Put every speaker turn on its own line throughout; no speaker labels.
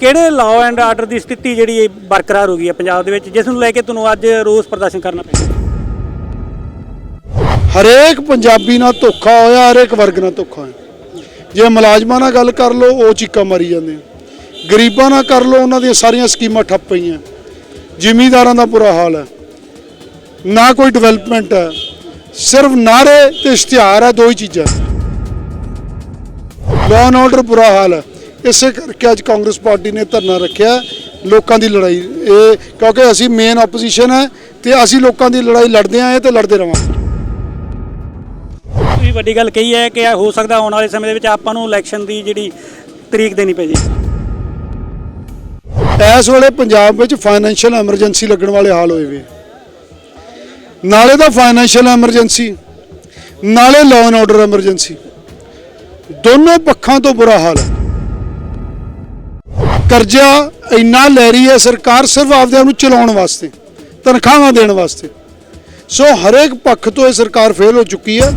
ਕਿਹੜੇ law and order ਦੀ ਸਥਿਤੀ ਜਿਹੜੀ ਇਹ ਬਰਕਰਾਰ ਹੋ ਗਈ ਹੈ ਪੰਜਾਬ ਦੇ ਵਿੱਚ, ਜਿਸ ਨੂੰ ਲੈ ਕੇ ਤੁਹਾਨੂੰ ਅੱਜ ਰੋਸ ਪ੍ਰਦਰਸ਼ਨ ਕਰਨਾ ਪਿਆ?
ਹਰੇਕ ਪੰਜਾਬੀ ਨਾਲ ਧੋਖਾ ਹੋਇਆ, ਹਰੇਕ ਵਰਗ ਨਾਲ ਧੋਖਾ ਹੋਇਆ। ਜੇ ਮੁਲਾਜ਼ਮਾਂ ਨਾਲ ਗੱਲ ਕਰ ਲਓ, ਉਹ ਚੀਕਾਂ ਮਾਰੀ ਜਾਂਦੇ ਆ। ਗਰੀਬਾਂ ਨਾਲ ਕਰ ਲਓ, ਉਹਨਾਂ ਦੀਆਂ ਸਾਰੀਆਂ ਸਕੀਮਾਂ ਠੱਪ ਪਈਆਂ। ਜ਼ਿਮੀਂਦਾਰਾਂ ਦਾ ਬੁਰਾ ਹਾਲ ਹੈ। ਨਾ ਕੋਈ ਡਿਵੈਲਪਮੈਂਟ ਹੈ। ਸਿਰਫ ਨਾਰੇ ਤੇ ਇਸ਼ਤਿਹਾਰ ਹੈ, ਦੋ ਹੀ ਚੀਜ਼ਾਂ। ਲਾਅ ਐਂਡ ਆਰਡਰ ਬੁਰਾ ਹਾਲ ਹੈ। ਇਸੇ ਕਰਕੇ ਅੱਜ ਕਾਂਗਰਸ ਪਾਰਟੀ ਨੇ ਧਰਨਾ ਰੱਖਿਆ ਲੋਕਾਂ ਦੀ ਲੜਾਈ। ਇਹ ਕਿਉਂਕਿ ਅਸੀਂ ਮੇਨ ਆਪੋਜੀਸ਼ਨ ਹੈ ਤੇ ਅਸੀਂ ਲੋਕਾਂ ਦੀ ਲੜਾਈ ਲੜਦੇ ਆਏ ਤੇ ਲੜਦੇ ਰਵਾਂਗੇ।
ਤੁਸੀਂ ਵੱਡੀ ਗੱਲ ਕਹੀ ਹੈ ਕਿ ਹੋ ਸਕਦਾ ਆਉਣ ਵਾਲੇ ਸਮੇਂ ਦੇ ਵਿੱਚ ਆਪਾਂ ਨੂੰ ਇਲੈਕਸ਼ਨ ਦੀ ਜਿਹੜੀ ਤਰੀਕ ਦੇਣੀ ਪੈ ਜੇ।
ਇਸ ਵੇਲੇ ਪੰਜਾਬ ਵਿੱਚ ਫਾਈਨੈਂਸ਼ੀਅਲ ਐਮਰਜੈਂਸੀ ਲੱਗਣ ਵਾਲੇ ਹਾਲ ਹੋਏ ਵੇ। ਨਾਲੇ ਤਾਂ ਫਾਈਨੈਂਸ਼ੀਅਲ ਐਮਰਜੈਂਸੀ ਨਾਲੇ ਲਾਅ ਐਂਡ ਆਰਡਰ ਐਮਰਜੈਂਸੀ ਦੋਨੋਂ ਪੱਖਾਂ ਤੋਂ ਬੁਰਾ ਹਾਲ ਹੈ। ਕਰਜ਼ਾ ਇੰਨਾ ਲੈ ਰਹੀ ਹੈ ਸਰਕਾਰ ਸਿਰਫ ਆਪਦੇ ਨੂੰ ਚਲਾਉਣ ਵਾਸਤੇ, ਤਨਖਾਹਾਂ ਦੇਣ ਵਾਸਤੇ। ਸੋ ਹਰੇਕ ਪੱਖ ਤੋਂ ਇਹ ਸਰਕਾਰ ਫੇਲ ਹੋ ਚੁੱਕੀ ਹੈ।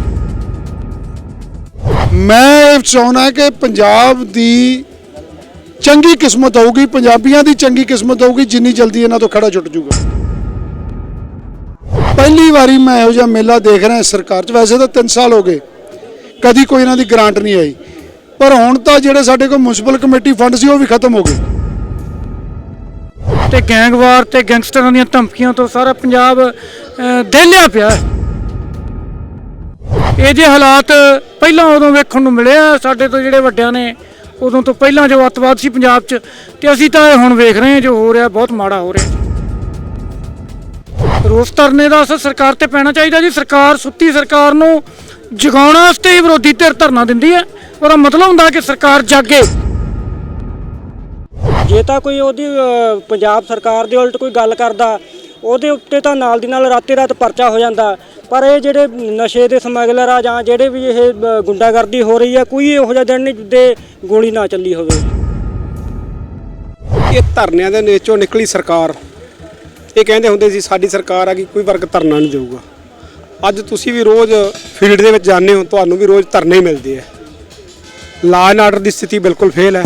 ਮੈਂ ਇਹ ਚਾਹੁੰਦਾ ਕਿ ਪੰਜਾਬ ਦੀ ਚੰਗੀ ਕਿਸਮਤ ਹੋਊਗੀ, ਪੰਜਾਬੀਆਂ ਦੀ ਚੰਗੀ ਕਿਸਮਤ ਹੋਊਗੀ, ਜਿੰਨੀ ਜਲਦੀ ਇਹਨਾਂ ਤੋਂ ਖੜਾ ਛੁੱਟ ਜੂਗਾ। ਪਹਿਲੀ ਵਾਰੀ ਮੈਂ ਇਹੋ ਜਿਹਾ ਮੇਲਾ ਦੇਖ ਰਿਹਾ ਇਸ ਸਰਕਾਰ 'ਚ। ਵੈਸੇ ਤਾਂ 3 ਸਾਲ ਹੋ ਗਏ। ਕਦੀ ਕੋਈ ਇਹਨਾਂ ਦੀ ਗ੍ਰਾਂਟ ਨਹੀਂ ਆਈ। ਪਰ ਹੁਣ ਤਾਂ ਜਿਹੜੇ ਸਾਡੇ ਕੋਲ ਮਿਊਨਿਸਪਲ ਕਮੇਟੀ ਫੰਡ ਸੀ ਉਹ ਵੀ ਖਤਮ ਹੋ ਗਏ।
ਤੇ ਗੈਂਗਵਾਰ ਤੇ ਗੈਂਗਸਟਰਾਂ ਦੀਆਂ ਧਮਕੀਆਂ ਤੋਂ ਸਾਰਾ ਪੰਜਾਬ ਅਹ, ਦਹਿਲਿਆ ਪਿਆ ਇਹ ਜੇ ਹਾਲਾਤ ਪਹਿਲਾਂ ਉਦੋਂ ਵੇਖਣ ਨੂੰ ਮਿਲਿਆ ਸਾਡੇ ਤੋਂ ਜਿਹੜੇ ਵੱਡਿਆਂ ਨੇ ਉਦੋਂ ਤੋਂ ਪਹਿਲਾਂ ਜੋ ਅੱਤਵਾਦ ਸੀ ਪੰਜਾਬ 'ਚ ਤੇ ਅਸੀਂ ਤਾਂ ਇਹ ਹੁਣ ਵੇਖ ਰਹੇ ਹਾਂ ਜੋ ਹੋ ਰਿਹਾ ਬਹੁਤ ਮਾੜਾ ਹੋ ਰਿਹਾ। ਰੋਸ ਧਰਨੇ ਦਾ ਅਸਰ ਸਰਕਾਰ ਤੇ ਪੈਣਾ ਚਾਹੀਦਾ ਜੀ ਸਰਕਾਰ ਸੁੱਤੀ ਸਰਕਾਰ ਨੂੰ ਜਗਾਉਣ ਵਾਸਤੇ ਹੀ ਵਿਰੋਧੀ ਧਿਰ ਧਰਨਾ ਦਿੰਦੀ ਹੈ। ਉਹਦਾ ਮਤਲਬ ਹੁੰਦਾ ਕਿ ਸਰਕਾਰ ਜਾਗੇ।
ਜੇ ਤਾਂ ਕੋਈ ਉਹਦੀ ਪੰਜਾਬ ਸਰਕਾਰ ਦੇ ਉਲਟ ਕੋਈ ਗੱਲ ਕਰਦਾ ਉਹਦੇ ਉੱਤੇ ਤਾਂ ਨਾਲ ਦੀ ਨਾਲ ਰਾਤੇ ਰਾਤ ਪਰਚਾ ਹੋ ਜਾਂਦਾ। ਪਰ ਇਹ ਜਿਹੜੇ ਨਸ਼ੇ ਦੇ ਸਮਗਲਰ ਆ ਜਾਂ ਜਿਹੜੇ ਵੀ ਇਹ ਅ, ਗੁੰਡਾਗਰਦੀ ਹੋ ਰਹੀ ਆ ਕੋਈ ਇਹੋ ਜਿਹਾ ਦਿਨ ਨਹੀਂ ਜਿੱਦੇ ਗੋਲੀ ਨਾ ਚੱਲੀ ਹੋਵੇ।
ਇਹ ਧਰਨਿਆਂ ਦੇ ਵਿੱਚੋਂ ਨਿਕਲੀ ਸਰਕਾਰ। ਇਹ ਕਹਿੰਦੇ ਹੁੰਦੇ ਸੀ ਸਾਡੀ ਸਰਕਾਰ ਆ ਕਿ ਕੋਈ ਵਰਗ ਧਰਨਾ ਨਹੀਂ ਦੇਊਗਾ। ਅੱਜ ਤੁਸੀਂ ਵੀ ਰੋਜ਼ ਫੀਲਡ ਦੇ ਵਿੱਚ ਜਾਂਦੇ ਹੋ, ਤੁਹਾਨੂੰ ਵੀ ਰੋਜ਼ ਧਰਨੇ ਹੀ ਮਿਲਦੇ ਆ। ਲਾਅ ਐਂਡ ਆਰਡਰ ਦੀ ਸਥਿਤੀ ਬਿਲਕੁਲ ਫੇਲ ਹੈ।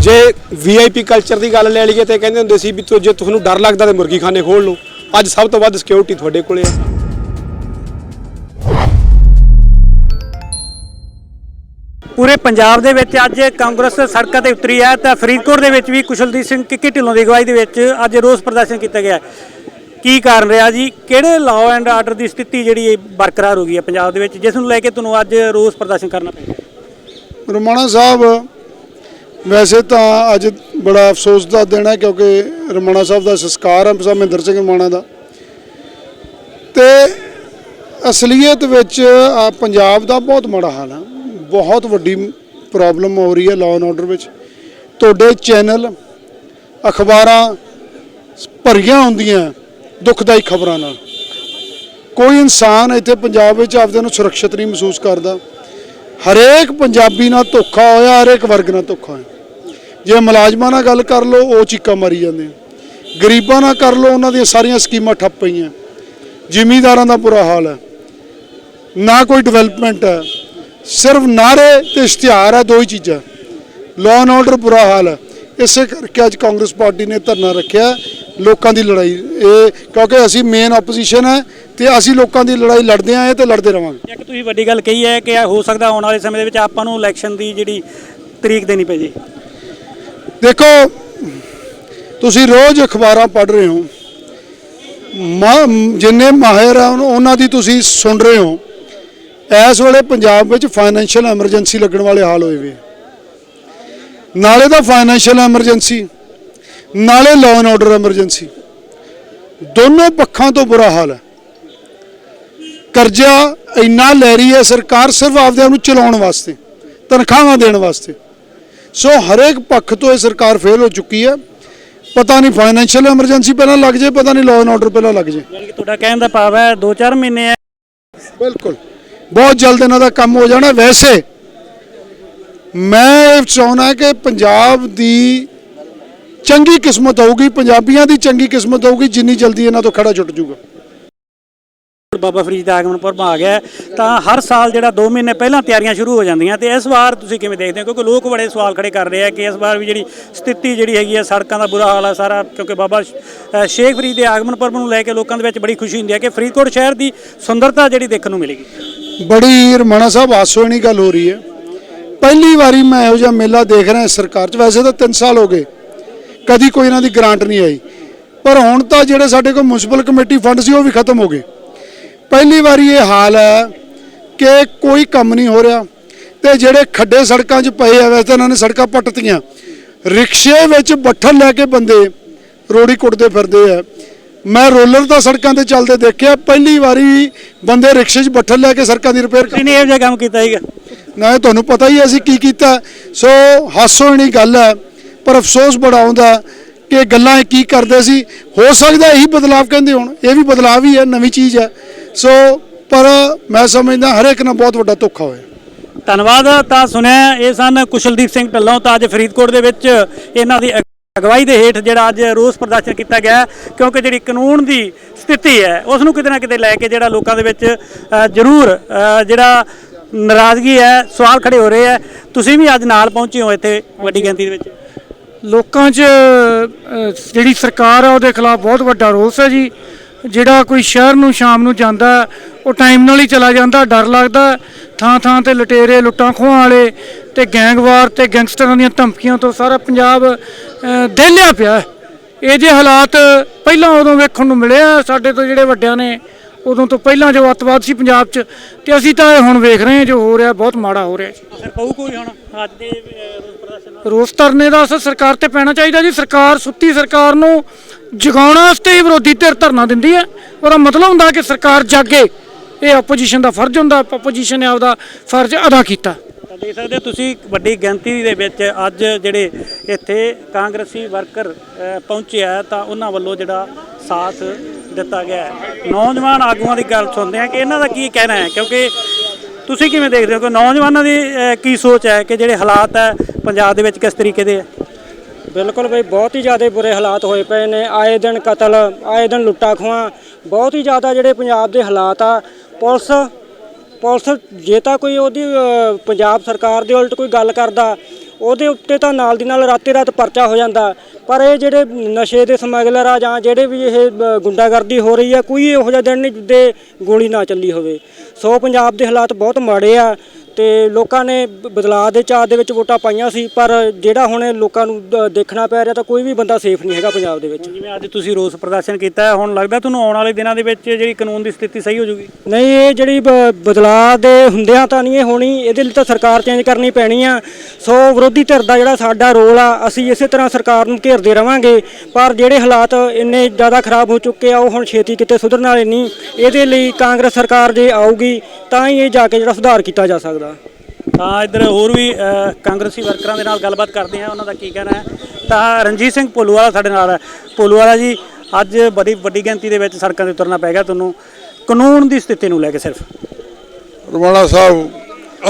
ਜੇ ਵੀਆਈਪੀ ਕਲਚਰ ਦੀ ਗੱਲ ਲੈ ਲਈਏ ਤੇ ਕਹਿੰਦੇ ਹੁੰਦੇ ਸੀ ਵੀ ਤੁ- ਜੇ ਤੁਹਾਨੂੰ ਡਰ ਲੱਗਦਾ ਤੇ ਮੁਰਗੀ ਖਾਨੇ ਖੋਲ ਲਓ। ਅੱਜ ਸਭ ਤੋਂ ਵੱਧ ਸਿਕਿਉਰਿਟੀ ਤੁਹਾਡੇ ਕੋਲੇ ਹੈ
ਪੂਰੇ ਪੰਜਾਬ ਦੇ ਵਿੱਚ ਅੱਜ ਕਾਂਗਰਸ ਸੜਕਾਂ ਤੇ ਉਤਰੀ ਹੈ ਤਾਂ ਫਰੀਦਕੋਟ ਦੇ ਵਿੱਚ ਵੀ ਕੁਸ਼ਲਦੀਪ ਸਿੰਘ ਕਿੱਕੀ ਢਿੱਲੋਂ ਦੀ ਅਗਵਾਈ ਦੇ ਵਿੱਚ ਅੱਜ ਰੋਸ ਪ੍ਰਦਰਸ਼ਨ ਕੀਤਾ ਗਿਆ ਕੀ ਕਾਰਨ ਰਿਹਾ ਜੀ? ਕਿਹੜੇ ਲਾਅ ਐਂਡ ਆਰਡਰ ਦੀ ਸਥਿਤੀ ਜਿਹੜੀ ਇਹ ਬਰਕਰਾਰ ਹੋ ਗਈ ਹੈ ਪੰਜਾਬ ਦੇ ਵਿੱਚ, ਜਿਸ ਨੂੰ ਲੈ ਕੇ ਤੁਹਾਨੂੰ ਅੱਜ ਰੋਸ ਪ੍ਰਦਰਸ਼ਨ ਕਰਨਾ ਪਿਆ
ਰਮਾਣਾ ਸਾਹਿਬ, ਵੈਸੇ ਤਾਂ ਅੱਜ ਬੜਾ ਅਫਸੋਸ ਦਾ ਦਿਨ ਹੈ ਕਿਉਂਕਿ ਰਮਾਣਾ ਸਾਹਿਬ ਦਾ ਸੰਸਕਾਰ ਹੈ ਸਾਹਿਬ ਮਹਿੰਦਰ ਸਿੰਘ ਰਮਾਣਾ ਦਾ। ਤੇ ਅਸਲੀਅਤ ਵਿੱਚ ਪੰਜਾਬ ਦਾ ਬਹੁਤ ਮਾੜਾ ਹਾਲ ਹੈ ਬਹੁਤ ਵੱਡੀ ਪ੍ਰੋਬਲਮ ਹੋ ਰਹੀ ਹੈ ਲਾਅ ਐਂਡ ਆਰਡਰ ਵਿੱਚ। ਤੁਹਾਡੇ ਚੈਨਲ, ਅਖਬਾਰਾਂ ਭਰੀਆਂ ਹੁੰਦੀਆਂ। ਦੁਖਦਾਈ ਖਬਰਾਂ ਨਾਲ। ਕੋਈ ਇਨਸਾਨ ਇੱਥੇ ਪੰਜਾਬ ਵਿੱਚ ਆਪਦੇ ਨੂੰ ਸੁਰੱਖਿਅਤ ਨਹੀਂ ਮਹਿਸੂਸ ਕਰਦਾ। ਹਰੇਕ ਪੰਜਾਬੀ ਨਾਲ ਧੋਖਾ ਹੋਇਆ, ਹਰੇਕ ਵਰਗ ਨਾਲ ਧੋਖਾ ਹੋਇਆ। ਜੇ ਮੁਲਾਜ਼ਮਾਂ ਨਾਲ ਗੱਲ ਕਰ ਲਓ, ਉਹ ਚੀਕਾਂ ਮਾਰੀ ਜਾਂਦੇ ਗਰੀਬਾਂ ਨਾਲ ਕਰ ਲਓ, ਉਹਨਾਂ ਦੀਆਂ ਸਾਰੀਆਂ ਸਕੀਮਾਂ ਠੱਪ ਪਈਆਂ। ਜ਼ਿਮੀਂਦਾਰਾਂ ਦਾ ਬੁਰਾ ਹਾਲ ਹੈ। ਨਾ ਕੋਈ ਡਿਵੈਲਪਮੈਂਟ ਹੈ। ਸਿਰਫ ਨਾਰੇ ਤੇ ਇਸ਼ਤਿਹਾਰ ਹੈ, ਦੋ ਹੀ ਚੀਜ਼ਾਂ। ਲਾਅ ਐਂਡ ਆਰਡਰ ਬੁਰਾ ਹਾਲ ਹੈ। ਇਸੇ ਕਰਕੇ ਅੱਜ ਕਾਂਗਰਸ ਪਾਰਟੀ ਨੇ ਧਰਨਾ ਰੱਖਿਆ। ਲੋਕਾਂ ਦੀ ਲੜਾਈ। ਇਹ ਕਿਉਂਕਿ ਅਸੀਂ ਮੇਨ ਆਪੋਜੀਸ਼ਨ ਹੈ ਤੇ ਅਸੀਂ ਲੋਕਾਂ ਦੀ ਲੜਾਈ ਲੜਦੇ ਆਏ ਤੇ ਲੜਦੇ ਰਵਾਂਗੇ।
ਇੱਕ ਤੁਸੀਂ ਵੱਡੀ ਗੱਲ ਕਹੀ ਹੈ ਕਿ ਹੋ ਸਕਦਾ ਆਉਣ ਵਾਲੇ ਸਮੇਂ ਦੇ ਵਿੱਚ ਆਪਾਂ ਨੂੰ ਇਲੈਕਸ਼ਨ ਦੀ ਜਿਹੜੀ ਤਰੀਕ ਦੇਣੀ ਪੈ ਜੇ।
ਦੇਖੋ ਤੁਸੀਂ ਰੋਜ਼ ਅਖਬਾਰਾਂ ਪੜ੍ਹ ਰਹੇ ਹੋ। ਜਿੰਨੇ ਮਾਹਿਰ ਆ ਉਹਨੂੰ- ਦੀ ਤੁਸੀਂ ਸੁਣ ਰਹੇ ਹੋ। ਇਸ ਵੇਲੇ ਪੰਜਾਬ ਵਿੱਚ ਫਾਈਨੈਂਸ਼ੀਅਲ ਐਮਰਜੈਂਸੀ ਲੱਗਣ ਵਾਲੇ ਹਾਲ ਹੋਏ ਵੇ। ਨਾਲੇ ਤਾਂ ਫਾਈਨੈਂਸ਼ੀਅਲ ਐਮਰਜੈਂਸੀ ਨਾਲੇ ਲਾਅ ਐਂਡ ਆਰਡਰ ਐਮਰਜੈਂਸੀ ਦੋਨੋਂ ਪੱਖਾਂ ਤੋਂ ਬੁਰਾ ਹਾਲ ਹੈ। ਕਰਜ਼ਾ ਇੰਨਾ ਲੈ ਰਹੀ ਹੈ ਸਰਕਾਰ ਸਿਰਫ ਆਪਦੇ ਆਪ ਨੂੰ ਚਲਾਉਣ ਵਾਸਤੇ ਤਨਖਾਹਾਂ ਦੇਣ ਵਾਸਤੇ। ਸੋ ਹਰੇਕ ਪੱਖ ਤੋਂ ਇਹ ਸਰਕਾਰ ਫੇਲ ਹੋ ਚੁੱਕੀ ਹੈ। ਪਤਾ ਨਹੀਂ ਫਾਈਨੈਂਸ਼ੀਅਲ ਐਮਰਜੈਂਸੀ ਪਹਿਲਾਂ ਲੱਗ ਜੇ ਪਤਾ ਨਹੀਂ ਲਾਅ ਐਂਡ ਆਰਡਰ ਪਹਿਲਾਂ ਲੱਗ ਜੇ
ਯਾਨੀ ਕਿ ਤੁਹਾਡਾ ਕਹਿਣ ਦਾ ਭਾਵ ਹੈ 2-4 ਮਹੀਨੇ ਹੈ।
ਬਿਲਕੁਲ। ਬਹੁਤ ਜਲਦ ਇਹਨਾਂ ਦਾ ਕੰਮ ਹੋ ਜਾਣਾ। ਵੈਸੇ ਮੈਂ ਇਹ ਚਾਹੁੰਦਾ ਕਿ ਪੰਜਾਬ ਦੀ ਚੰਗੀ ਕਿਸਮਤ ਹੋਊਗੀ ਪੰਜਾਬੀਆਂ ਦੀ ਚੰਗੀ ਕਿਸਮਤ ਹੋਊਗੀ ਜਿੰਨੀ ਜਲਦੀ ਇਹਨਾਂ ਤੋਂ ਖੜਾ ਛੁੱਟ ਜੂਗਾ
ਬਾਬਾ ਫਰੀਦ ਦਾ ਆਗਮਨ ਪੁਰਬ ਆ ਗਿਆ ਤਾਂ ਹਰ ਸਾਲ ਜਿਹੜਾ 2 ਮਹੀਨੇ ਪਹਿਲਾਂ ਤਿਆਰੀਆਂ ਸ਼ੁਰੂ ਹੋ ਜਾਂਦੀਆਂ ਤੇ ਇਸ ਵਾਰ ਤੁਸੀਂ ਕਿਵੇਂ ਦੇਖਦੇ ਹੋ? ਕਿਉਂਕਿ ਲੋਕ ਬੜੇ ਸਵਾਲ ਖੜੇ ਕਰ ਰਹੇ ਆ ਕਿ ਇਸ ਵਾਰ ਵੀ ਜਿਹੜੀ ਸਥਿਤੀ ਜਿਹੜੀ ਹੈਗੀ ਹੈ ਸੜਕਾਂ ਦਾ ਬੁਰਾ ਹਾਲ ਹੈ ਸਾਰਾ ਕਿਉਂਕਿ ਬਾਬਾ ਸ਼ੇਖ ਫਰੀਦ ਦੇ ਆਗਮਨ ਪੁਰਬ ਨੂੰ ਲੈ ਕੇ ਲੋਕਾਂ ਦੇ ਵਿੱਚ ਬੜੀ ਖੁਸ਼ੀ ਹੁੰਦੀ ਹੈ ਕਿ ਫਰੀਦਕੋਟ ਸ਼ਹਿਰ ਦੀ ਸੁੰਦਰਤਾ ਜਿਹੜੀ ਦੇਖਣ ਨੂੰ ਮਿਲੇਗੀ।
ਬੜੀ ਰਮਾਣਾ ਸਾਹਿਬ ਹਾਸੋਹੀਣੀ ਗੱਲ ਹੋ ਰਹੀ ਹੈ। ਪਹਿਲੀ ਵਾਰੀ ਮੈਂ ਇਹੋ ਜਿਹਾ ਮੇਲਾ ਦੇਖ ਰਿਹਾ ਸਰਕਾਰ 'ਚ ਵੈਸੇ ਤਾਂ 3 ਸਾਲ ਹੋ ਗਏ। ਕਦੀ ਕੋਈ ਇਹਨਾਂ ਦੀ ਗ੍ਰਾਂਟ ਨਹੀਂ ਆਈ। ਪਰ ਹੁਣ ਤਾਂ ਜਿਹੜੇ ਸਾਡੇ ਕੋਲ ਮਿਊਨਿਸਪਲ ਕਮੇਟੀ ਫੰਡ ਸੀ ਉਹ ਵੀ ਖਤਮ ਹੋ ਗਏ। ਪਹਿਲੀ ਵਾਰੀ ਇਹ ਹਾਲ ਹੈ ਕਿ ਕੋਈ ਕੰਮ ਨਹੀਂ ਹੋ ਰਿਹਾ ਤੇ ਜਿਹੜੇ ਖੱਡੇ ਸੜਕਾਂ 'ਚ ਪਏ ਆ ਵੈਸੇ ਤਾਂ ਇਹਨਾਂ ਨੇ ਸੜਕਾਂ ਪੱਟਤੀਆਂ। ਰਿਕਸ਼ੇ ਵਿੱਚ ਬੱਠਲ ਲੈ ਕੇ ਬੰਦੇ ਰੋੜੀ ਕੁੱਟਦੇ ਫਿਰਦੇ ਆ। ਮੈਂ ਰੋਲਰ ਤਾਂ ਸੜਕਾਂ ਤੇ ਚੱਲਦੇ ਦੇਖਿਆ ਪਹਿਲੀ ਵਾਰੀ ਬੰਦੇ ਰਿਕਸ਼ੇ 'ਚ ਬੱਠਲ ਲੈ ਕੇ ਸੜਕਾਂ ਦੀ ਰਿਪੇਅਰ
ਤੁਸੀਂ ਨੇ ਇਹੋ ਜਿਹਾ ਕੰਮ ਕੀਤਾ ਸੀਗਾ?
ਨਾ ਤੁਹਾਨੂੰ ਪਤਾ ਹੀ ਹੈ ਅਸੀਂ ਕੀ ਕੀਤਾ। ਸੋ ਹਾਸੋਹੀਣੀ ਗੱਲ ਹੈ ਪਰ ਅਫਸੋਸ ਬੜਾ ਆਉਂਦਾ ਕਿ ਗੱਲਾਂ ਇਹ ਕੀ ਕਰਦੇ ਸੀ। ਹੋ ਸਕਦਾ ਇਹੀ ਬਦਲਾਵ ਕਹਿੰਦੇ ਹੋਣ। ਇਹ ਵੀ ਬਦਲਾਵ ਹੀ ਹੈ, ਨਵੀਂ ਚੀਜ਼ ਹੈ। ਸੋ ਪਰ ਮੈਂ ਸਮਝਦਾ ਹਰੇਕ ਨਾਲ ਬਹੁਤ ਵੱਡਾ ਧੋਖਾ ਹੋਇਆ।
ਧੰਨਵਾਦ, ਤਾਂ ਸੁਣਿਆ ਇਹ ਸਨ ਕੁਸ਼ਲਦੀਪ ਸਿੰਘ ਢੱਲੋਂ, ਤਾਂ ਅੱਜ ਫਰੀਦਕੋਟ ਦੇ ਵਿੱਚ ਇਹਨਾਂ ਦੀ ਅਗਵਾਈ ਦੇ ਹੇਠ ਜਿਹੜਾ ਅੱਜ ਰੋਸ ਪ੍ਰਦਰਸ਼ਨ ਕੀਤਾ ਗਿਆ ਕਿਉਂਕਿ ਜਿਹੜੀ ਕਾਨੂੰਨ ਦੀ ਸਥਿਤੀ ਹੈ, ਉਸ ਨੂੰ ਕਿਤੇ ਨਾ ਕਿਤੇ ਲੈ ਕੇ ਜਿਹੜਾ ਲੋਕਾਂ ਦੇ ਵਿੱਚ ਜ਼ਰੂਰ ਜਿਹੜਾ ਨਾਰਾਜ਼ਗੀ ਹੈ, ਸਵਾਲ ਖੜੇ ਹੋ ਰਹੇ ਹੈ। ਤੁਸੀਂ ਵੀ ਅੱਜ ਨਾਲ ਪਹੁੰਚੇ ਹੋ ਇੱਥੇ ਵੱਡੀ ਗਿਣਤੀ ਦੇ ਵਿੱਚ।
ਲੋਕਾਂ 'ਚ ਜਿਹੜੀ ਸਰਕਾਰ ਆ ਉਹਦੇ ਖਿਲਾਫ ਬਹੁਤ ਵੱਡਾ ਰੋਸ ਹੈ ਜੀ। ਜਿਹੜਾ ਕੋਈ ਸ਼ਹਿਰ ਨੂੰ ਸ਼ਾਮ ਨੂੰ ਜਾਂਦਾ ਉਹ ਟਾਈਮ ਨਾਲ ਹੀ ਚਲਾ ਜਾਂਦਾ ਡਰ ਲੱਗਦਾ। ਥਾਂ ਥਾਂ ਤੇ ਲਟੇਰੇ ਲੁੱਟਾਂ ਖੋਹਾਂ ਵਾਲੇ ਤੇ ਗੈਂਗਵਾਰ ਤੇ ਗੈਂਗਸਟਰਾਂ ਦੀਆਂ ਧਮਕੀਆਂ ਤੋਂ ਸਾਰਾ ਪੰਜਾਬ ਅ, ਦਹਿਲਿਆ ਪਿਆ ਇਹ ਜੇ ਹਾਲਾਤ ਪਹਿਲਾਂ ਉਦੋਂ ਵੇਖਣ ਨੂੰ ਮਿਲਿਆ ਸਾਡੇ ਤੋਂ ਜਿਹੜੇ ਵੱਡਿਆਂ ਨੇ ਉਦੋਂ ਤੋਂ ਪਹਿਲਾਂ ਜੋ ਅੱਤਵਾਦ ਸੀ ਪੰਜਾਬ 'ਚ ਤੇ ਅਸੀਂ ਤਾਂ ਇਹ ਹੁਣ ਵੇਖ ਰਹੇ ਹਾਂ ਜੋ ਹੋ ਰਿਹਾ ਬਹੁਤ ਮਾੜਾ ਹੋ ਰਿਹਾ ਜੀ।
ਅਸਰ ਪਊ ਕੋਈ ਹੁਣ ਅੱਜ ਦੇ ਰੋਸ ਪ੍ਰਦਰਸ਼ਨ
ਰੋਸ ਧਰਨੇ ਦਾ ਅਸਰ ਸਰਕਾਰ ਤੇ ਪੈਣਾ ਚਾਹੀਦਾ ਜੀ। ਸਰਕਾਰ ਸੁੱਤੀ ਸਰਕਾਰ ਨੂੰ ਜਗਾਉਣ ਵਾਸਤੇ ਹੀ ਵਿਰੋਧੀ ਧਿਰ ਧਰਨਾ ਦਿੰਦੀ ਹੈ। ਉਹਦਾ ਮਤਲਬ ਹੁੰਦਾ ਕਿ ਸਰਕਾਰ ਜਾਗੇ। ਇਹ ਆਪੋਜੀਸ਼ਨ ਦਾ ਫਰਜ਼ ਹੁੰਦਾ ਆਪੋਜੀਸ਼ਨ ਨੇ ਆਪਦਾ ਫਰਜ਼ ਅਦਾ ਕੀਤਾ।
ਦੇਖ ਸਕਦੇ ਹੋ ਤੁਸੀਂ ਵੱਡੀ ਗਿਣਤੀ ਦੇ ਵਿੱਚ ਅੱਜ ਜਿਹੜੇ ਇੱਥੇ ਕਾਂਗਰਸੀ ਵਰਕਰ ਅ, ਪਹੁੰਚੇ ਆ ਤਾਂ ਉਹਨਾਂ ਵੱਲੋਂ ਜਿਹੜਾ ਸਾਥ ਦਿੱਤਾ ਗਿਆ ਹੈ। ਨੌਜਵਾਨ ਆਗੂਆਂ ਦੀ ਗੱਲ ਸੁਣਦੇ ਆ ਕਿ ਇਹਨਾਂ ਦਾ ਕੀ ਕਹਿਣਾ ਹੈ? ਕਿਉਂਕਿ ਤੁਸੀਂ ਕਿਵੇਂ ਦੇਖਦੇ ਹੋ ਕਿ ਨੌਜਵਾਨਾਂ ਦੀ ਅ, ਕੀ ਸੋਚ ਹੈ ਕਿ ਜਿਹੜੇ ਹਾਲਾਤ ਹੈ ਪੰਜਾਬ ਦੇ ਵਿੱਚ ਕਿਸ ਤਰੀਕੇ ਦੇ ਹੈ?
ਬਿਲਕੁਲ ਬਈ ਬਹੁਤ ਹੀ ਜ਼ਿਆਦਾ ਬੁਰੇ ਹਾਲਾਤ ਹੋਏ ਪਏ ਨੇ। ਆਏ ਦਿਨ ਕਤਲ ਆਏ ਦਿਨ ਲੁੱਟਾਂ ਖੋਹਾਂ ਬਹੁਤ ਹੀ ਜ਼ਿਆਦਾ ਜਿਹੜੇ ਪੰਜਾਬ ਦੇ ਹਾਲਾਤ ਆ ਪੁਲਿਸ ਪੁਲਿਸ ਜੇ ਤਾਂ ਕੋਈ ਉਹਦੀ ਅ, ਪੰਜਾਬ ਸਰਕਾਰ ਦੇ ਉਲਟ ਕੋਈ ਗੱਲ ਕਰਦਾ ਉਹਦੇ ਉੱਤੇ ਤਾਂ ਨਾਲ ਦੀ ਨਾਲ ਰਾਤੇ ਰਾਤ ਪਰਚਾ ਹੋ ਜਾਂਦਾ। ਪਰ ਇਹ ਜਿਹੜੇ ਨਸ਼ੇ ਦੇ ਸਮਗਲਰ ਆ ਜਾਂ ਜਿਹੜੇ ਵੀ ਇਹ ਗੁੰਡਾਗਰਦੀ ਹੋ ਰਹੀ ਆ, ਕੋਈ ਇਹੋ ਜਿਹਾ ਦਿਨ ਨਹੀਂ ਜਿੱਦੇ ਗੋਲੀ ਨਾ ਚੱਲੀ ਹੋਵੇ। ਸੋ ਪੰਜਾਬ ਦੇ ਹਾਲਾਤ ਬਹੁਤ ਮਾੜੇ ਆ। ਤੇ ਲੋਕਾਂ ਨੇ ਬ- ਬਦਲਾਅ ਦੇ ਚਾਅ ਦੇ ਵਿੱਚ ਵੋਟਾਂ ਪਾਈਆਂ ਸੀ ਪਰ ਜਿਹੜਾ ਹੁਣ ਇਹ ਲੋਕਾਂ ਨੂੰ ਦ- ਦੇਖਣਾ ਪੈ ਰਿਹਾ ਤਾਂ ਕੋਈ ਵੀ ਬੰਦਾ ਸੇਫ ਨਹੀਂ ਹੈਗਾ ਪੰਜਾਬ ਦੇ ਵਿੱਚ।
ਜਿਵੇਂ ਅੱਜ ਤੁਸੀਂ ਰੋਸ ਪ੍ਰਦਰਸ਼ਨ ਕੀਤਾ ਹੈ ਹੁਣ ਲੱਗਦਾ ਤੁਹਾਨੂੰ ਆਉਣ ਵਾਲੇ ਦਿਨਾਂ ਦੇ ਵਿੱਚ ਜਿਹੜੀ ਕਾਨੂੰਨ ਦੀ ਸਥਿਤੀ ਸਹੀ ਹੋ ਜਾਊਗੀ?
ਨਹੀਂ ਇਹ ਜਿਹੜੀ ਬ- ਬਦਲਾਅ ਦੇ ਹੁੰਦਿਆਂ ਤਾਂ ਨਹੀਂ ਇਹ ਹੋਣੀ ਇਹਦੇ ਲਈ ਤਾਂ ਸਰਕਾਰ ਚੇਂਜ ਕਰਨੀ ਪੈਣੀ ਆ। ਸੋ ਵਿਰੋਧੀ ਧਿਰ ਦਾ ਜਿਹੜਾ ਸਾਡਾ ਰੋਲ ਆ ਅਸੀਂ ਇਸੇ ਤਰ੍ਹਾਂ ਸਰਕਾਰ ਨੂੰ ਘੇਰਦੇ ਰਵਾਂਗੇ ਪਰ ਜਿਹੜੇ ਹਾਲਾਤ ਇੰਨੇ ਜ਼ਿਆਦਾ ਖਰਾਬ ਹੋ ਚੁੱਕੇ ਆ ਉਹ ਹੁਣ ਛੇਤੀ ਕਿਤੇ ਸੁਧਰਨ ਵਾਲੇ ਨਹੀਂ। ਇਹਦੇ ਲਈ ਕਾਂਗਰਸ ਸਰਕਾਰ ਜੇ ਆਊਗੀ ਤਾਂ ਹੀ ਇਹ ਜਾ ਕੇ ਜਿਹੜਾ ਸੁਧਾਰ ਕੀਤਾ ਜਾ ਸਕਦਾ।
ਤਾਂ ਇੱਧਰ ਹੋਰ ਵੀ ਅ, ਕਾਂਗਰਸੀ ਵਰਕਰਾਂ ਦੇ ਨਾਲ ਗੱਲਬਾਤ ਕਰਦੇ ਹਾਂ ਉਹਨਾਂ ਦਾ ਕੀ ਕਹਿਣਾ ਹੈ। ਤਾਂ ਰਣਜੀਤ ਸਿੰਘ ਭੋਲੂਵਾਲਾ ਸਾਡੇ ਨਾਲ ਹੈ। ਭੋਲੂਵਾਲਾ ਜੀ ਅੱਜ ਬੜੀ ਵੱਡੀ ਗਿਣਤੀ ਦੇ ਵਿੱਚ ਸੜਕਾਂ ਤੇ ਉਤਰਨਾ ਪੈ ਗਿਆ ਤੁਹਾਨੂੰ। ਕਾਨੂੰਨ ਦੀ ਸਥਿਤੀ ਨੂੰ ਲੈ ਕੇ ਸਿਰਫ।
ਰਮਾਣਾ ਸਾਹਿਬ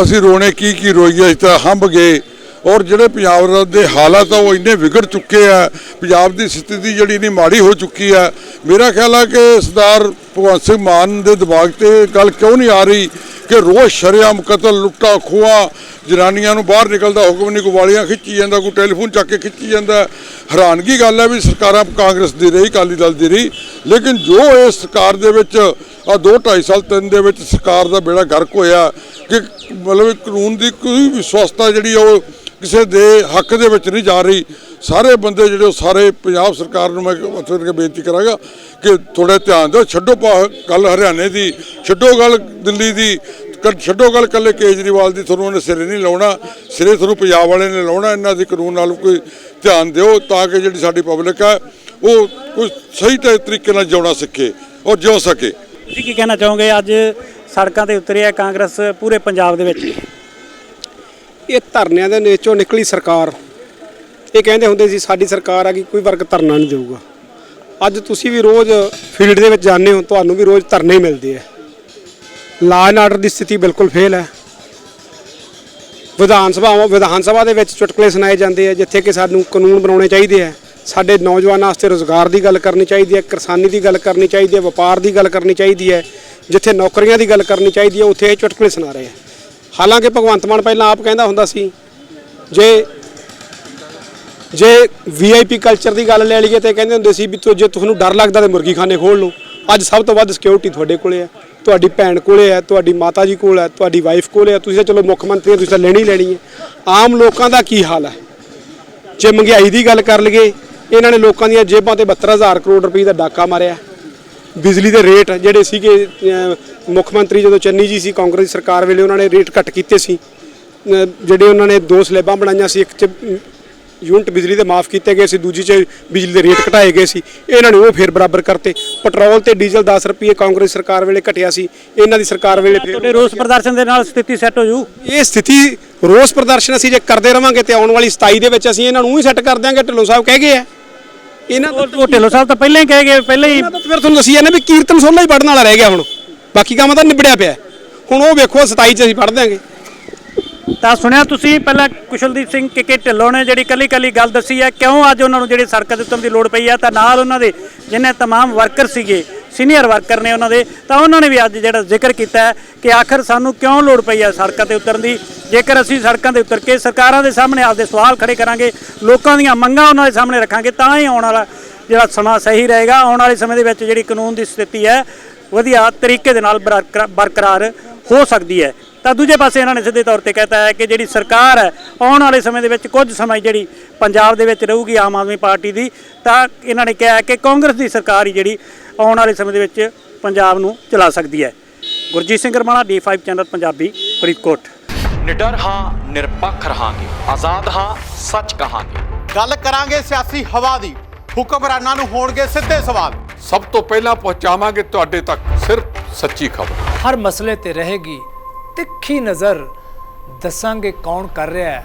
ਅਸੀਂ ਰੋਣੇ ਕੀ ਕੀ ਰੋਈਏ ਅਸੀਂ ਤਾਂ ਹੰਬ ਗਏ। ਔਰ ਜਿਹੜੇ ਪੰਜਾਬ ਦੇ ਹਾਲਾਤ ਆ, ਉਹ ਇੰਨੇ ਵਿਗੜ ਚੁੱਕੇ ਆ, ਪੰਜਾਬ ਦੀ ਸਥਿਤੀ ਜਿਹੜੀ ਇੰਨੀ ਮਾੜੀ ਹੋ ਚੁੱਕੀ ਆ। ਮੇਰਾ ਖਿਆਲ ਆ ਕਿ ਸਰਦਾਰ ਭਗਵੰਤ ਸਿੰਘ ਮਾਨ ਦੇ ਦਿਮਾਗ ਤੇ ਗੱਲ ਕਿਉਂ ਨਹੀਂ ਆ ਰਹੀ ਕਿ ਰੋਜ਼ ਸ਼ਰੇਆਮ ਕਤਲ, ਲੁੱਟਾ ਖੋਆ ਜਨਾਨੀਆਂ ਨੂੰ ਬਾਹਰ ਨਿਕਲਦਾ ਹੁਕਮ ਨਹੀਂ ਕੋਈ ਵਾਲੀਆਂ ਖਿੱਚੀ ਜਾਂਦਾ, ਕੋਈ ਟੈਲੀਫੋਨ ਚੱਕ ਕੇ ਖਿੱਚੀ ਜਾਂਦਾ। ਹੈਰਾਨਗੀ ਗੱਲ ਹੈ ਵੀ ਸਰਕਾਰਾਂ ਕਾਂਗਰਸ ਦੀ ਰਹੀ, ਅਕਾਲੀ ਦਲ ਦੀ ਰਹੀ, ਲੇਕਿਨ ਜੋ ਇਹ ਸਰਕਾਰ ਦੇ ਵਿੱਚ ਆ ਦੋ 2.5 ਸਾਲ, ਤਿੰਨ ਦੇ ਵਿੱਚ ਸਰਕਾਰ ਦਾ ਬੇੜਾ ਗਰਕ ਹੋਇਆ ਕਿ ਮਤਲਬ ਕਾਨੂੰਨ ਦੀ ਕੋਈ ਵੀ ਜਿਹੜੀ ਆ ਉਹ ਕਿਸੇ ਦੇ ਹੱਕ ਦੇ ਵਿੱਚ ਨਹੀਂ ਜਾ ਰਹੀ। ਸਾਰੇ ਬੰਦੇ ਜਿਹੜੇ ਉਹ ਸਾਰੇ ਪੰਜਾਬ ਸਰਕਾਰ ਨੂੰ ਮੈਂ ਮਤਲਬ ਕਿ ਬੇਨਤੀ ਕਰਾਂਗਾ ਕਿ ਥੋੜਾ ਧਿਆਨ ਦਿਓ, ਛੱਡੋ ਭਾ- ਗੱਲ ਹਰਿਆਣੇ ਦੀ, ਛੱਡੋ ਗੱਲ ਦਿੱਲੀ ਦੀ, ਕ- ਛੱਡੋ ਗੱਲ ਕੱਲੇ ਕੇਜਰੀਵਾਲ ਦੀ, ਤੁਹਾਨੂੰ ਉਹਨੇ ਸਿਰੇ ਨਹੀਂ ਲਾਉਣਾ, ਸਿਰੇ ਤੁਹਾਨੂੰ ਪੰਜਾਬ ਵਾਲੇ ਨੇ ਲਾਉਣਾ, ਇਹਨਾਂ ਦੀ ਕਾਨੂੰਨ ਨਾਲ ਕੋਈ ਧਿਆਨ ਦਿਓ ਤਾਂ ਕਿ ਜਿਹੜੀ ਸਾਡੀ ਪਬਲਿਕ ਹੈ, ਉਹ ਕੁਝ ਸਹੀ ਤਰੀਕੇ ਨਾਲ ਜਿਉਣਾ ਸਿੱਖੇ ਔਰ ਜਿਉ ਸਕੇ।
ਤੁਸੀਂ ਕੀ ਕਹਿਣਾ ਚਾਹੋਗੇ? ਅੱਜ ਸੜਕਾਂ ਤੇ ਉਤਰੀ ਹੈ ਕਾਂਗਰਸ ਪੂਰੇ ਪੰਜਾਬ ਦੇ ਵਿੱਚ।
ਇਹ ਧਰਨਿਆਂ ਦੇ ਵਿੱਚੋਂ ਨਿਕਲੀ ਸਰਕਾਰ। ਇਹ ਕਹਿੰਦੇ ਹੁੰਦੇ ਸੀ, ਸਾਡੀ ਸਰਕਾਰ ਆ ਕਿ ਕੋਈ ਵਰਗ ਧਰਨਾ ਨਹੀਂ ਦੇਊਗਾ। ਅੱਜ ਤੁਸੀਂ ਵੀ ਰੋਜ਼ ਫੀਲਡ ਦੇ ਵਿੱਚ ਜਾਂਦੇ ਹੋ, ਤੁਹਾਨੂੰ ਵੀ ਰੋਜ਼ ਧਰਨੇ ਹੀ ਮਿਲਦੇ ਆ। ਲਾ ਐਂਡ ਆਰਡਰ ਦੀ ਸਥਿਤੀ ਬਿਲਕੁਲ ਫੇਲ ਹੈ। ਵਿਧਾਨ ਸਭਾ ਵਿਧਾਨ ਸਭਾ ਦੇ ਵਿੱਚ ਚੁਟਕਲੇ ਸੁਣਾਏ ਜਾਂਦੇ ਆ, ਜਿੱਥੇ ਕਿ ਸਾਨੂੰ ਕਾਨੂੰਨ ਬਣਾਉਣੇ ਚਾਹੀਦੇ ਆ। ਸਾਡੇ ਨੌਜਵਾਨਾਂ ਵਾਸਤੇ ਰੋਜ਼ਗਾਰ ਦੀ ਗੱਲ ਕਰਨੀ ਚਾਹੀਦੀ ਹੈ, ਕਿਸਾਨੀ ਦੀ ਗੱਲ ਕਰਨੀ ਚਾਹੀਦੀ ਹੈ, ਵਪਾਰ ਦੀ ਗੱਲ ਕਰਨੀ ਚਾਹੀਦੀ ਹੈ। ਜਿੱਥੇ ਨੌਕਰੀਆਂ ਦੀ ਗੱਲ ਕਰਨੀ ਚਾਹੀਦੀ ਹੈ, ਉੱਥੇ ਇਹ ਚੁਟਕਲੇ ਸੁਣਾ ਰਹੇ ਆ। ਹਾਲਾਂਕਿ ਭਗਵੰਤ ਮਾਨ ਪਹਿਲਾਂ ਆਪ ਕਹਿੰਦਾ ਹੁੰਦਾ ਸੀ, ਜੇ ਜੇ ਵੀਆਈਪੀ ਕਲਚਰ ਦੀ ਗੱਲ ਲੈ ਲਈਏ ਤੇ ਕਹਿੰਦੇ ਹੁੰਦੇ ਸੀ ਵੀ ਜੇ ਤੁਹਾਨੂੰ ਡਰ ਲੱਗਦਾ ਤੇ ਮੁਰਗੀ ਖਾਨੇ ਖੋਲ ਲਓ। ਅੱਜ ਸਭ ਤੋਂ ਵੱਧ ਸਿਕਿਉਰਿਟੀ ਤੁਹਾਡੇ ਕੋਲੇ ਹੈ, ਤੁਹਾਡੀ ਭੈਣ ਕੋਲੇ ਹੈ, ਤੁਹਾਡੀ ਮਾਤਾ ਜੀ ਕੋਲ ਹੈ, ਤੁਹਾਡੀ ਵਾਈਫ ਕੋਲੇ ਹੈ, ਤੁਸੀਂ ਤਾਂ ਚਲੋ ਮੁੱਖ ਮੰਤਰੀ ਤੁਸੀਂ ਤਾਂ ਲੈਣੀ ਲੈਣੀ ਹੈ। ਆਮ ਲੋਕਾਂ ਦਾ ਕੀ ਹਾਲ ਹੈ? ਜੇ ਮਹਿੰਗਾਈ ਦੀ ਗੱਲ ਕਰ ਲਈਏ, ਇਹਨਾਂ ਨੇ ਲੋਕਾਂ ਦੀਆਂ ਜੇਬਾਂ ਤੇ 72000 ਕਰੋੜ ਰੁਪਏ ਦਾ ਡਾਕਾ ਮਾਰਿਆ। ਬਿਜਲੀ ਦੇ ਰੇਟ ਜਿਹੜੇ ਸੀਗੇ ਮੁੱਖ ਮੰਤਰੀ ਜਦੋਂ ਚੰਨੀ ਜੀ ਸੀ ਕਾਂਗਰਸ ਦੀ ਸਰਕਾਰ ਵੇਲੇ ਉਹਨਾਂ ਨੇ ਰੇਟ ਘੱਟ ਕੀਤੇ ਸੀ। ਜਿਹੜੇ ਉਹਨਾਂ ਨੇ ਦੋ ਸਲੈਬਾਂ ਬਣਾਈਆਂ ਸੀ ਇੱਕ ਚ ਯੂਨਿਟ ਬਿਜਲੀ ਦੇ ਮਾਫ ਕੀਤੇ ਗਏ ਸੀ ਦੂਜੀ ਚ ਬਿਜਲੀ ਦੇ ਰੇਟ ਘਟਾਏ ਗਏ ਸੀ। ਇਹਨਾਂ ਨੇ ਉਹ ਫੇਰ ਬਰਾਬਰ ਕਰਤੇ। ਪੈਟਰੋਲ ਤੇ ਡੀਜ਼ਲ 10 ਰੁਪਏ ਕਾਂਗਰਸ ਸਰਕਾਰ ਵੇਲੇ ਘਟਿਆ ਸੀ ਇਹਨਾਂ ਦੀ ਸਰਕਾਰ ਵੇਲੇ
ਤੁਹਾਡੇ
ਫੇਰ
ਰੋਸ ਪ੍ਰਦਰਸ਼ਨ ਦੇ ਨਾਲ ਸਥਿਤੀ ਸੈੱਟ ਹੋ ਜੂ?
ਇਹ ਸਥਿਤੀ ਰੋਸ ਪ੍ਰਦਰਸ਼ਨ ਅਸੀਂ ਜੇ ਕਰਦੇ ਰਵਾਂਗੇ ਤੇ ਆਉਣ ਵਾਲੀ 27 ਦੇ ਵਿੱਚ ਅਸੀਂ ਇਹਨਾਂ ਨੂੰ ਹੀ ਸੈੱਟ ਕਰ ਦਿਆਂਗੇ ਢਿੱਲੋਂ ਸਾਹਿਬ ਕਹਿ ਗਏ ਆ। ਇਹਨਾਂ ਦਾ
ਉਹ ਢਿੱਲੋਂ ਸਾਹਿਬ ਤਾਂ ਪਹਿਲਾਂ ਹੀ ਕਹਿ ਗਏ ਪਹਿਲਾਂ ਹੀ
ਇਹਨਾਂ ਦਾ ਤਾਂ ਫਿਰ ਤੁਹਾਨੂੰ ਦੱਸੀ ਜਾਂਦੇ ਵੀ ਕੀਰਤਨ ਸੋਲਾ ਹੀ ਪੜਨ ਵਾਲਾ ਰਹਿ ਗਿਆ ਹੁਣ ਬਾਕੀ ਕੰਮ ਤਾਂ ਨਿਬੜਿਆ ਪਿਆ ਹੁਣ ਉਹ ਵੇਖੋ 27 ਚ ਅਸੀਂ ਪੜ ਦਿਆਂਗੇ
ਤਾਂ ਸੁਣਿਆ ਤੁਸੀਂ ਪਹਿਲਾਂ ਕੁਸ਼ਲਦੀਪ ਸਿੰਘ ਕਿਕੇ ਢਿੱਲੋਂ ਨੇ ਜਿਹੜੀ ਕੱਲੀ ਕੱਲੀ ਗੱਲ ਦੱਸੀ ਹੈ ਕਿਉਂ ਅੱਜ ਉਹਨਾਂ ਨੂੰ ਜਿਹੜੀ ਸੜਕਾਂ ਦੇ ਉੱਤਮ ਦੀ ਲੋੜ ਪਈ ਹੈ ਤਾਂ ਨਾਲ ਉਹਨਾਂ ਦੇ ਜਿੰਨੇ तमाम ਵਰਕਰ ਸੀਗੇ ਸੀਨੀਅਰ ਵਰਕਰ ਨੇ ਉਹਨਾਂ ਦੇ, ਤਾਂ ਉਹਨਾਂ ਨੇ ਵੀ ਅੱਜ ਜਿਹੜਾ ਜ਼ਿਕਰ ਕੀਤਾ ਹੈ ਕਿ ਆਖਰ ਸਾਨੂੰ ਕਿਉਂ ਲੋੜ ਪਈ ਹੈ ਸੜਕਾਂ ਤੇ ਉਤਰਨ ਦੀ? ਜੇਕਰ ਅਸੀਂ ਸੜਕਾਂ ਤੇ ਉਤਰ ਕੇ ਸਰਕਾਰਾਂ ਦੇ ਸਾਹਮਣੇ ਆਪਦੇ ਸਵਾਲ ਖੜੇ ਕਰਾਂਗੇ, ਲੋਕਾਂ ਦੀਆਂ ਮੰਗਾਂ ਉਹਨਾਂ ਦੇ ਸਾਹਮਣੇ ਰੱਖਾਂਗੇ, ਤਾਂ ਹੀ ਆਉਣ ਵਾਲਾ ਜਿਹੜਾ ਸਮਾਂ ਸਹੀ ਰਹੇਗਾ। ਆਉਣ ਵਾਲੇ ਸਮੇਂ ਦੇ ਵਿੱਚ ਜਿਹੜੀ ਕਾਨੂੰਨ ਦੀ ਸਥਿਤੀ ਹੈ, ਵਧੀਆ ਤਰੀਕੇ ਦੇ ਨਾਲ ਬਰਕਰਾ- ਬਰਕਰਾਰ ਹੋ ਸਕਦੀ ਹੈ। ਤਾਂ ਦੂਜੇ ਪਾਸੇ ਇਹਨਾਂ ਨੇ ਸਿੱਧੇ ਤੌਰ ਤੇ ਕਹਿਤਾ ਹੈ ਕਿ ਜਿਹੜੀ ਸਰਕਾਰ ਹੈ, ਆਉਣ ਵਾਲੇ ਸਮੇਂ ਦੇ ਵਿੱਚ ਕੁਝ ਸਮਾਂ ਜਿਹੜੀ ਪੰਜਾਬ ਦੇ ਵਿੱਚ ਰਹੂਗੀ ਆਮ ਆਦਮੀ ਪਾਰਟੀ ਦੀ, ਤਾਂ ਇਹਨਾਂ ਨੇ ਕਿਹਾ ਕਿ ਕਾਂਗਰਸ ਦੀ ਸਰਕਾਰ ਹੀ ਜਿਹੜੀ ਆਉਣ ਵਾਲੇ ਸਮੇਂ ਦੇ ਵਿੱਚ ਪੰਜਾਬ ਨੂੰ ਚਲਾ ਸਕਦੀ ਹੈ। Gurjeet Singh Ramana D5 channel Punjabi Faridkot.
ਨਿਡਰ ਹਾਂ ਨਿਰਪੱਖ ਰਹਾਂਗੇ। ਆਜ਼ਾਦ ਹਾਂ ਸੱਚ ਕਹਾਂਗੇ।
ਗੱਲ ਕਰਾਂਗੇ ਸਿਆਸੀ ਹਵਾ ਦੀ। ਹੁਕਮਰਾਨਾਂ ਨੂੰ ਹੋਣਗੇ ਸਿੱਧੇ ਸਵਾਲ।
ਸਭ ਤੋਂ ਪਹਿਲਾਂ ਪਹੁੰਚਾਵਾਂਗੇ ਤੁਹਾਡੇ ਤੱਕ ਸਿਰਫ ਸੱਚੀ ਖਬਰ।
ਹਰ ਮਸਲੇ ਤੇ ਰਹੇਗੀ ਤਿੱਖੀ ਨਜ਼ਰ। ਦੱਸਾਂਗੇ ਕੌਣ ਕਰ ਰਿਹਾ ਹੈ।